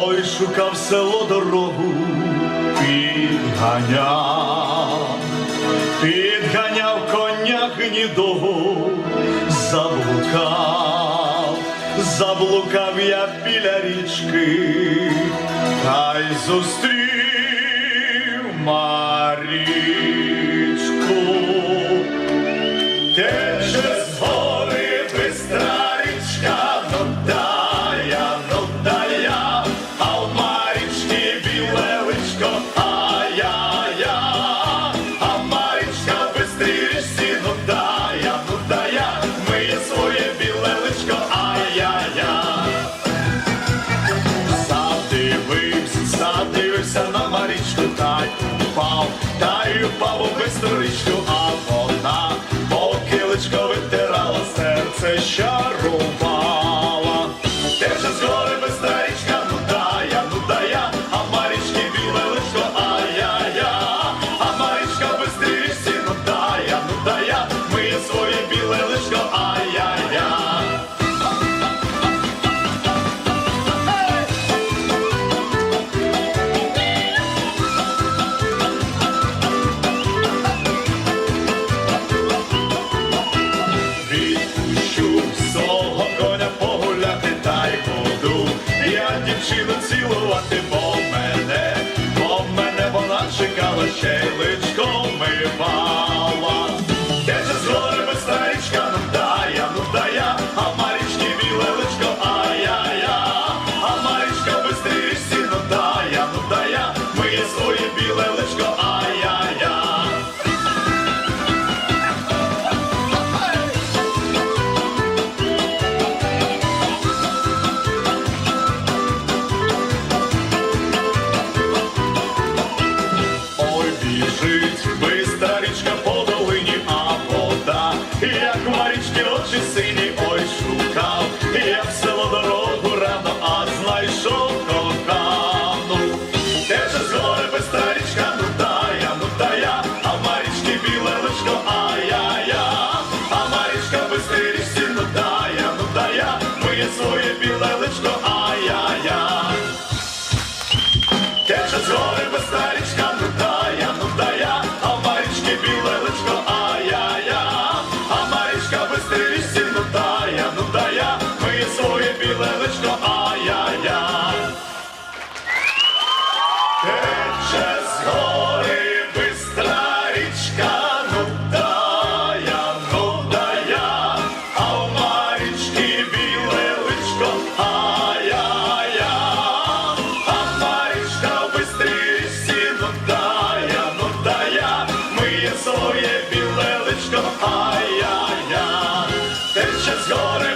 Ой шукав село дорогу, підганяв, підганяв коня гнідого, заблукав, заблукав я біля річки, та й зустрів Марію. мав, та й впав у бистру річку, а вона, покилечко витирала серце. що вирішила цілувати бо мене, бо мене вона чекала ще личком мивала. Lord.